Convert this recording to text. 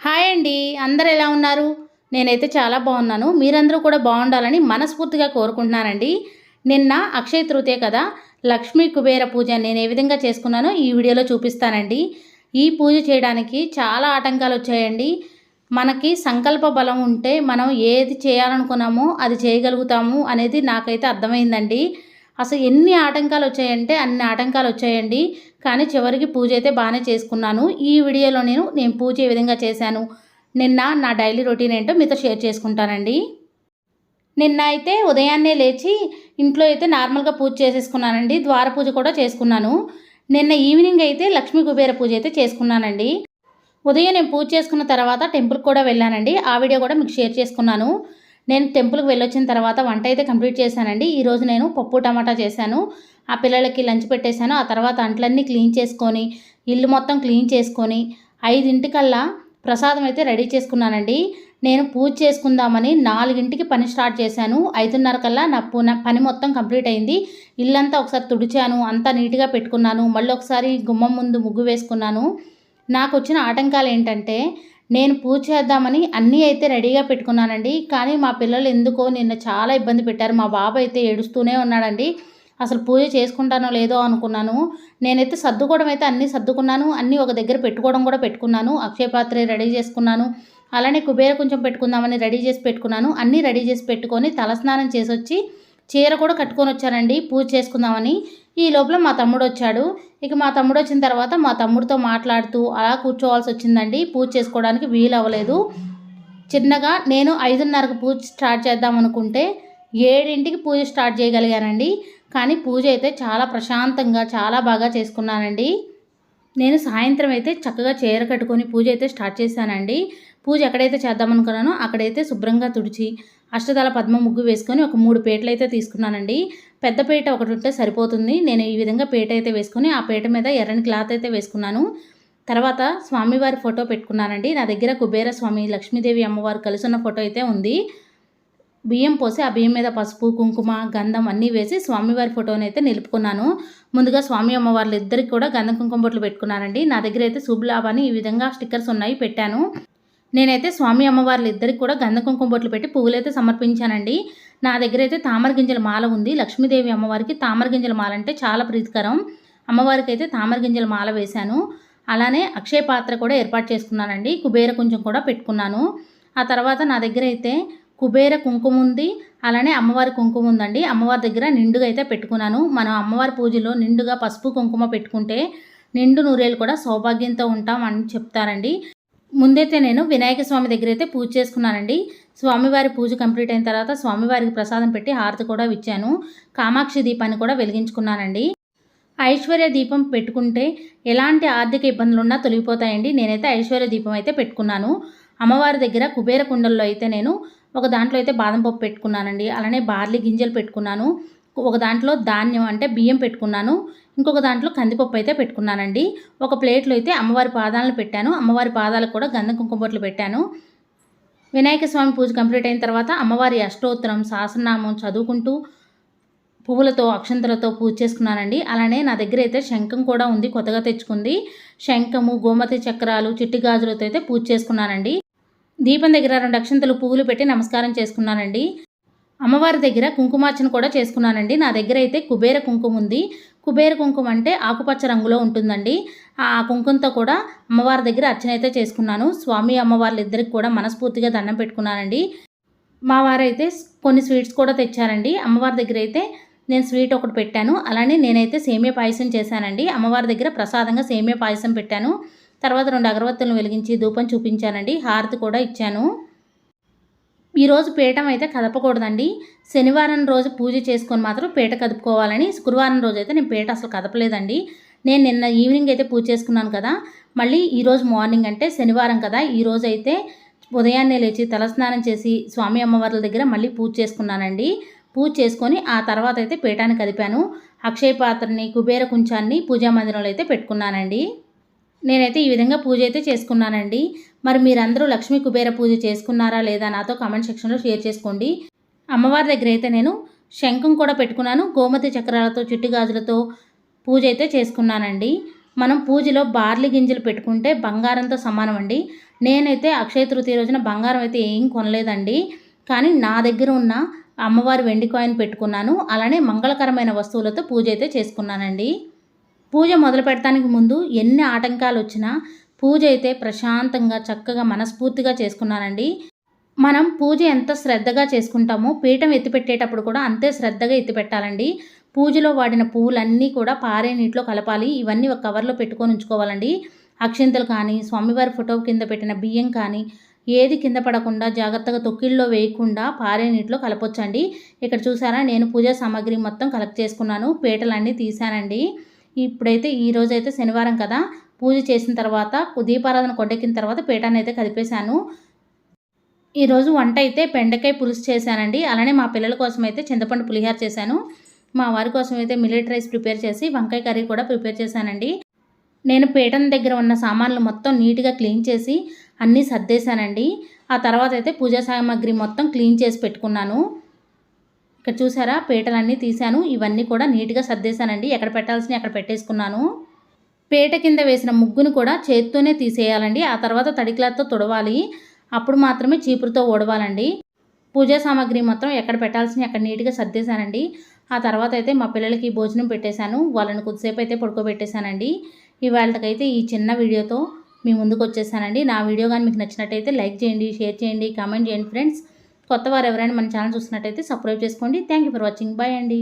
Hi అండి. అందరు ఎలా ఉన్నారు? నేనైతే చాలా బాగున్నాను. మీరందరూ కూడా బాగుండాలని మనస్ఫూర్తిగా కోరుకుంటున్నానండి. నిన్న అక్షయ తృతీయ కదా? లక్ష్మీ కుబేర పూజ నేను ఏ విధంగా చేసుకున్నానో ఈ వీడియోలో చూపిస్తానండి. ఈ పూజ చేయడానికి చాలా ఆటంకాలు వచ్చాయండి. మనకి సంకల్ప బలం ఉంటే మనం ఏది చేయాలనుకున్నామో అది చేయగలుగుతాము అనేది నాకైతే అర్థమైందండి. అసలు ఎన్ని ఆటంకాలు వచ్చాయంటే అన్ని ఆటంకాలు వచ్చాయండి కానీ చివరికి పూజ అయితే బాగానే చేసుకున్నాను. ఈ వీడియోలో నేను నేను పూజ ఏ విధంగా చేశాను? నిన్న నా డైలీ రొటీన్ ఏంటో మీతో షేర్ చేసుకుంటానండి. నిన్న అయితే ఉదయాన్నే లేచి ఇంట్లో అయితే నార్మల్గా పూజ చేసేసుకున్నానండి. ద్వార పూజ కూడా చేసుకున్నాను. నిన్న ఈవినింగ్ అయితే లక్ష్మీ కుబేర పూజ అయితే చేసుకున్నానండి. ఉదయం నేను పూజ చేసుకున్న తర్వాత టెంపుల్కి కూడా వెళ్ళానండి. ఆ వీడియో కూడా మీకు షేర్ చేసుకున్నాను. నేను టెంపుల్కి వెళ్ళొచ్చిన తర్వాత వంట అయితే కంప్లీట్ చేశానండి. ఈరోజు నేను పప్పు టమాటా చేశాను. ఆ పిల్లలకి లంచ్ పెట్టేశాను. ఆ తర్వాత అంట్లన్నీ క్లీన్ చేసుకొని ఇల్లు మొత్తం క్లీన్ చేసుకొని ఐదింటికల్లా ప్రసాదం అయితే రెడీ చేసుకున్నానండి. నేను పూజ చేసుకుందామని నాలుగింటికి పని స్టార్ట్ చేశాను. ఐదున్నర కల్లా నా పున పని మొత్తం కంప్లీట్ అయింది. ఇల్లంతా ఒకసారి తుడిచాను. అంతా నీట్గా పెట్టుకున్నాను. మళ్ళీ ఒకసారి గుమ్మం ముందు ముగ్గు వేసుకున్నాను. నాకు వచ్చిన ఆటంకాలు ఏంటంటే నేను పూజ చేద్దామని అన్నీ అయితే రెడీగా పెట్టుకున్నానండి. కానీ మా పిల్లలు ఎందుకో నిన్న చాలా ఇబ్బంది పెట్టారు. మా బాబు అయితే ఏడుస్తూనే ఉన్నాడండి. అసలు పూజ చేసుకుంటానో లేదో అనుకున్నాను. నేనైతే సర్దుకోవడం అయితే అన్నీ సర్దుకున్నాను. అన్నీ ఒక దగ్గర పెట్టుకోవడం కూడా పెట్టుకున్నాను. అక్షయపాత్ర రెడీ చేసుకున్నాను. అలానే కుబేర కొంచెం పెట్టుకుందామని రెడీ చేసి పెట్టుకున్నాను. అన్నీ రెడీ చేసి పెట్టుకొని తలస్నానం చేసి వచ్చి చీర కూడా కట్టుకొని వచ్చానండి. పూజ చేసుకుందామని. ఈ లోపల మా తమ్ముడు వచ్చాడు ఇక మా తమ్ముడు వచ్చిన తర్వాత మా తమ్ముడితో మాట్లాడుతూ అలా కూర్చోవాల్సి వచ్చిందండి పూజ చేసుకోవడానికి వీలు అవ్వలేదు చిన్నగా నేను ఐదున్నరకు పూజ స్టార్ట్ చేద్దాం అనుకుంటే ఏడింటికి పూజ స్టార్ట్ చేయగలిగానండి. కానీ పూజ అయితే చాలా ప్రశాంతంగా చాలా బాగా చేసుకున్నానండి. నేను సాయంత్రం అయితే చక్కగా చీర కట్టుకొని పూజ అయితే స్టార్ట్ చేశానండి. పూజ ఎక్కడైతే చేద్దామనుకున్నానో అక్కడైతే శుభ్రంగా తుడిచి అష్టదళ పద్మ ముగ్గు వేసుకొని ఒక మూడు పేటలు అయితే తీసుకున్నానండి. పెద్ద పీట ఒకటి ఉంటే సరిపోతుంది. నేను ఈ విధంగా పీట అయితే వేసుకొని ఆ పీట మీద ఎర్రని క్లాత్ అయితే వేసుకున్నాను. తర్వాత స్వామివారి ఫోటో పెట్టుకున్నానండి. నా దగ్గర కుబేర స్వామి లక్ష్మీదేవి అమ్మవారు కలిసి ఉన్న ఫోటో అయితే ఉంది. బియ్యం పోసి ఆ బియ్యం మీద పసుపు కుంకుమ గంధం అన్నీ వేసి స్వామివారి ఫోటోని అయితే నిలుపుకున్నాను. ముందుగా స్వామి అమ్మవార్లు ఇద్దరికి కూడా గంధం కుంకుమ బొట్లు పెట్టుకున్నానండి. నా దగ్గర అయితే శుభలాభాన్ని ఈ విధంగా స్టిక్కర్స్ ఉన్నాయి పెట్టాను. నేనైతే స్వామి అమ్మవార్లు ఇద్దరికి కూడా గంధ కుంకుమ బొట్లు పెట్టి పువ్వులైతే సమర్పించానండి. నా దగ్గర అయితే తామర గింజల మాల ఉంది. లక్ష్మీదేవి అమ్మవారికి తామర గింజల మాల అంటే చాలా ప్రీతికరం. అమ్మవారికి అయితే తామర గింజల మాల వేశాను. అలానే అక్షయ పాత్ర కూడా ఏర్పాటు చేసుకున్నానండి. కుబేర కొంచెం కూడా పెట్టుకున్నాను. ఆ తర్వాత నా దగ్గర అయితే కుబేర కుంకుమ ఉంది. అలానే అమ్మవారి కుంకుమ ఉందండి. అమ్మవారి దగ్గర నిండుగా అయితే పెట్టుకున్నాను. మనం అమ్మవారి పూజలో నిండుగా పసుపు కుంకుమ పెట్టుకుంటే నిండు నూరేలు కూడా సౌభాగ్యంతో ఉంటాం అని చెప్తారండి. ముందైతే నేను వినాయక స్వామి దగ్గర అయితే పూజ చేసుకున్నానండి. స్వామివారి పూజ కంప్లీట్ అయిన తర్వాత స్వామివారికి ప్రసాదం పెట్టి హారతి కూడా ఇచ్చాను. కామాక్షి దీపాన్ని కూడా వెలిగించుకున్నానండి. ఐశ్వర్య దీపం పెట్టుకుంటే ఎలాంటి ఆర్థిక ఇబ్బందులు ఉన్నా తొలగిపోతాయండి. నేనైతే ఐశ్వర్య దీపం అయితే పెట్టుకున్నాను. అమ్మవారి దగ్గర కుబేర కుండల్లో అయితే నేను ఒక దాంట్లో అయితే బాదం పప్పు పెట్టుకున్నానండి. అలానే బార్లీ గింజలు పెట్టుకున్నాను. ఒక దాంట్లో ధాన్యం అంటే బియ్యం పెట్టుకున్నాను. ఇంకొక దాంట్లో కందిపప్పు అయితే పెట్టుకున్నానండి. ఒక ప్లేట్లో అయితే అమ్మవారి పాదాలను పెట్టాను. అమ్మవారి పాదాలకు కూడా గంధం కుంకుమబొట్లు పెట్టాను. వినాయక స్వామి పూజ కంప్లీట్ అయిన తర్వాత అమ్మవారి అష్టోత్తరం సహస్రనామం చదువుకుంటూ పువ్వులతో అక్షంతలతో పూజ చేసుకున్నానండి. అలానే నా దగ్గర అయితే శంఖం కూడా ఉంది కొత్తగా తెచ్చుకుంది. శంఖము గోమతి చక్రాలు చిట్టి గాజులతో అయితే పూజ చేసుకున్నానండి. దీపం దగ్గర రెండు అక్షంతలు పువ్వులు పెట్టి నమస్కారం చేసుకున్నానండి. అమ్మవారి దగ్గర కుంకుమార్చన కూడా చేసుకున్నానండి. నా దగ్గర అయితే కుబేర కుంకుమ ఉంది. కుబేర కుంకుమ అంటే ఆకుపచ్చ రంగులో ఉంటుందండి. ఆ కుంకుమతో కూడా అమ్మవారి దగ్గర అర్చన అయితే చేసుకున్నాను. స్వామి అమ్మవార్లు ఇద్దరికి కూడా మనస్ఫూర్తిగా దండం పెట్టుకున్నానండి. మా వారైతే కొన్ని స్వీట్స్ కూడా తెచ్చారండి. అమ్మవారి దగ్గర అయితే నేను స్వీట్ ఒకటి పెట్టాను. అలానే నేనైతే సేమియా పాయసం చేశానండి. అమ్మవారి దగ్గర ప్రసాదంగా సేమియా పాయసం పెట్టాను. తర్వాత రెండు అగరవత్తులను వెలిగించి ధూపం చూపించానండి. హారతి కూడా ఇచ్చాను. ఈరోజు పీఠం అయితే కదపకూడదండి. శనివారం రోజు పూజ చేసుకొని మాత్రం పీట కదుపుకోవాలని శుక్రవారం రోజు అయితే నేను పీట అసలు కదపలేదండి. నేను నిన్న ఈవినింగ్ అయితే పూజ చేసుకున్నాను కదా. మళ్ళీ ఈరోజు మార్నింగ్ అంటే శనివారం కదా. ఈరోజు అయితే ఉదయాన్నే లేచి తలస్నానం చేసి స్వామి అమ్మవార్ల దగ్గర మళ్ళీ పూజ చేసుకున్నానండి. పూజ చేసుకొని ఆ తర్వాత అయితే పీఠాన్ని కదిపాను. అక్షయ పాత్రని కుబేర కుంచాన్ని పూజా మందిరంలో అయితే పెట్టుకున్నానండి. నేనైతే ఈ విధంగా పూజ అయితే చేసుకున్నానండి. మరి మీరందరూ లక్ష్మీ కుబేర పూజ చేసుకున్నారా లేదా నాతో కామెంట్ సెక్షన్లో షేర్ చేసుకోండి. అమ్మవారి దగ్గర అయితే నేను శంఖం కూడా పెట్టుకున్నాను. గోమతి చక్రాలతో చిట్టుగాజులతో పూజ అయితే చేసుకున్నానండి. మనం పూజలో బార్లీ గింజలు పెట్టుకుంటే బంగారంతో సమానం అండి నేనైతే అక్షయ తృతీయ రోజున బంగారం అయితే ఏం కొనలేదండి. కానీ నా దగ్గర ఉన్న అమ్మవారి వెండి కాయిన్ పెట్టుకున్నాను. అలానే మంగళకరమైన వస్తువులతో పూజ అయితే చేసుకున్నానండి. పూజ మొదలు పెట్టడానికి ముందు ఎన్ని ఆటంకాలు వచ్చినా పూజ అయితే ప్రశాంతంగా చక్కగా మనస్ఫూర్తిగా చేసుకున్నానండి. మనం పూజ ఎంత శ్రద్ధగా చేసుకుంటామో పీఠం ఎత్తిపెట్టేటప్పుడు కూడా అంతే శ్రద్ధగా ఎత్తిపెట్టాలండి. పూజలో వాడిన పువ్వులన్నీ కూడా పారే నీటిలో కలపాలి. ఇవన్నీ ఒక కవర్లో పెట్టుకొని ఉంచుకోవాలండి. అక్షింతలు కానీ స్వామివారి ఫోటో కింద పెట్టిన బియ్యం కానీ ఏది కింద పడకుండా జాగ్రత్తగా తొక్కిళ్ళలో వేయకుండా పారే నీటిలో కలపొచ్చండి. ఇక్కడ చూసారా నేను పూజా సామాగ్రి మొత్తం కలెక్ట్ చేసుకున్నాను. పీటలన్నీ తీసానండి ఇప్పుడైతే ఈరోజైతే శనివారం కదా. పూజ చేసిన తర్వాత దీపారాధన కొండెక్కిన తర్వాత పీఠాన్ని అయితే కదిపేశాను ఈరోజు వంట అయితే బెండకాయ పులుసు చేశానండి. అలానే మా పిల్లల కోసం అయితే చింతపండు పులిహార చేశాను. మా వారి కోసం అయితే మిల్లెట్ రైస్ ప్రిపేర్ చేసి వంకాయ కర్రీ కూడా ప్రిపేర్ చేశానండి. నేను పీఠం దగ్గర ఉన్న సామాన్లు మొత్తం నీట్గా క్లీన్ చేసి అన్నీ సర్దేశానండి. ఆ తర్వాత అయితే పూజా సామాగ్రి మొత్తం క్లీన్ చేసి పెట్టుకున్నాను. ఇక్కడ చూసారా? పీటలన్నీ తీశాను. ఇవన్నీ కూడా నీట్గా సర్దేశానండి. ఎక్కడ పెట్టాల్సినవి అక్కడ పెట్టేసుకున్నాను. పేట కింద వేసిన ముగ్గును కూడా చేత్తోనే తీసేయాలండి. ఆ తర్వాత తడి క్లాత్తో తుడవాలి. అప్పుడు మాత్రమే చీపురుతో ఓడవాలండి. పూజా సామాగ్రి మొత్తం ఎక్కడ పెట్టాల్సిన అక్కడ నీట్గా సర్దేశానండి. ఆ తర్వాత అయితే మా పిల్లలకి భోజనం పెట్టేశాను. వాళ్ళని కొద్దిసేపు అయితే పడుకోబెట్టేశానండి. ఇవాళకైతే ఈ చిన్న వీడియోతో మీ ముందుకు వచ్చేసానండి. నా వీడియో కానీ మీకు నచ్చినట్టయితే లైక్ చేయండి షేర్ చేయండి కామెంట్ చేయండి ఫ్రెండ్స్. కొత్త వారు ఎవరైనా మన ఛానల్ చూసినట్టయితే సబ్స్క్రైబ్ చేసుకోండి. Thank you for watching. Bye అండి.